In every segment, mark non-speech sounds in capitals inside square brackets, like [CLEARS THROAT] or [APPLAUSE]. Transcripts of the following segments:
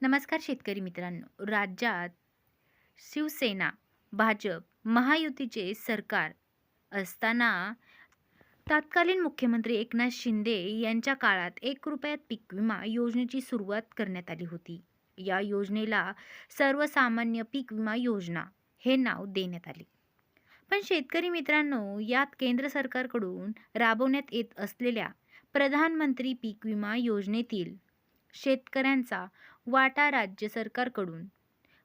नमस्कार शेतकरी मित्रांनो. राज्यात शिवसेना भाजप महायुतीचे सरकार असताना तत्कालीन मुख्यमंत्री एकनाथ शिंदे यांच्या काळात एक रुपयात पीक विमा योजनेची सुरुवात करण्यात आली होती. या योजनेला सर्वसामान्य पीक विमा योजना हे नाव देण्यात आले. पण शेतकरी मित्रांनो यात केंद्र सरकारकडून राबवण्यात येत असलेल्या प्रधानमंत्री पीक विमा योजनेतील शेतकऱ्यांचा वाटा राज्य सरकारकडून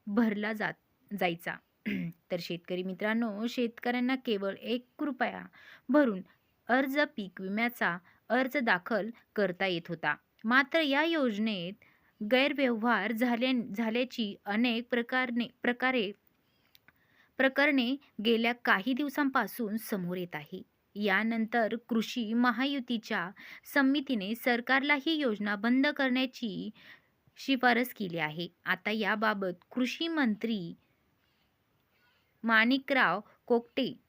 भरला जात जायचा. [CLEARS THROAT] तर शेतकरी मित्रांनो शेतकऱ्यांना केवळ एक रुपया भरून अर्ज पीक विम्याचा अर्ज दाखल करता येत होता. मात्र या योजनेत गैरव्यवहार झाल्या झाल्याची अनेक प्रकारने प्रकारे प्रकरणे गेल्या काही दिवसांपासून समोर येत आहे. यानंतर कृषी महायुतीच्या समितीने सरकारला ही योजना बंद करण्याची शिफारस केली आहे. आता याबाबत कृषी मंत्री माणिकराव कोकटे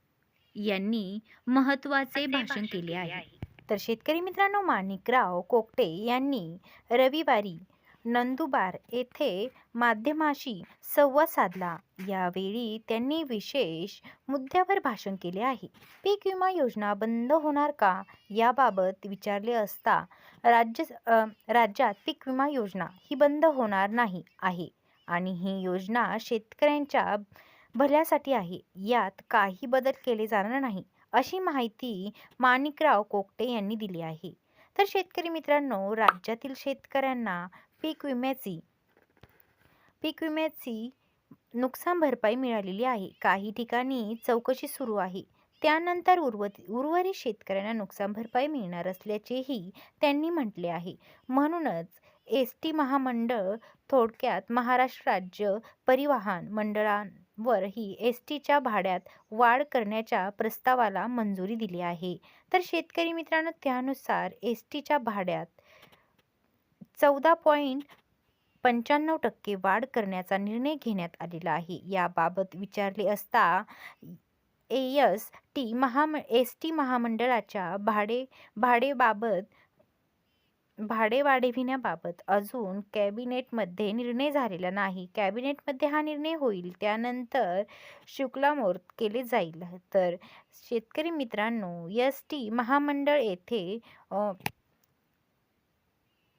यांनी महत्त्वाचे भाषण केले आहे. तर शेतकरी मित्रांनो माणिकराव कोकटे यांनी रविवारी नंदुरबार येथे माध्यमाशी संवाद साधला. यावेळी त्यांनी विशेष मुद्द्यावर भाषण केले आहे. पीक विमा योजना बंद होणार का? याबाबत विचारले असता राज्य राज्यात पीक विमा योजना ही बंद होणार नाही आहे आणि ही योजना शेतकऱ्यांच्या भल्यासाठी आहे. यात काही बदल केले जाणार नाही अशी माहिती माणिकराव कोकटे यांनी दिली आहे. तर शेतकरी मित्रांनो राज्यातील शेतकऱ्यांना पीक विम्याची पीक विम्याची नुकसान भरपाई मिळालेली आहे. काही ठिकाणी चौकशी सुरू आहे. त्यानंतर उर्वरित उर्वरित शेतकऱ्यांना नुकसान भरपाई मिळणार असल्याचेही त्यांनी म्हटले आहे. म्हणूनच एस टी महामंडळ थोडक्यात महाराष्ट्र राज्य परिवहन मंडळांवर ही एस टीच्या भाड्यात वाढ करण्याच्या प्रस्तावाला मंजुरी दिली आहे. तर शेतकरी मित्रांनो त्यानुसार एस टीच्या भाड्यात चौदा पॉईंट पंच्याण्णव टक्के वाढ करण्याचा निर्णय घेण्यात आलेला आहे. याबाबत विचारले असता एस टी महाम एस टी महामंडळाच्या भाडे भाडेबाबत भाडे वाढविण्याबाबत अजून कॅबिनेटमध्ये निर्णय झालेला नाही. कॅबिनेटमध्ये हा निर्णय होईल त्यानंतर शुक्लामोर्त केले जाईल. तर शेतकरी मित्रांनो एस टी महामंडळ येथे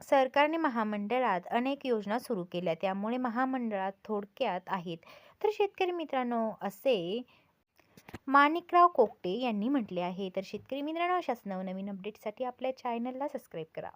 सरकारने महामंडळात अनेक योजना सुरू केल्या. त्यामुळे महामंडळात थोडक्यात आहेत. तर शेतकरी मित्रांनो असे माणिकराव कोकटे यांनी म्हटले आहे. तर शेतकरी मित्रांनो अशाच नवनवीन अपडेटसाठी आपल्या चॅनलला सबस्क्राईब करा.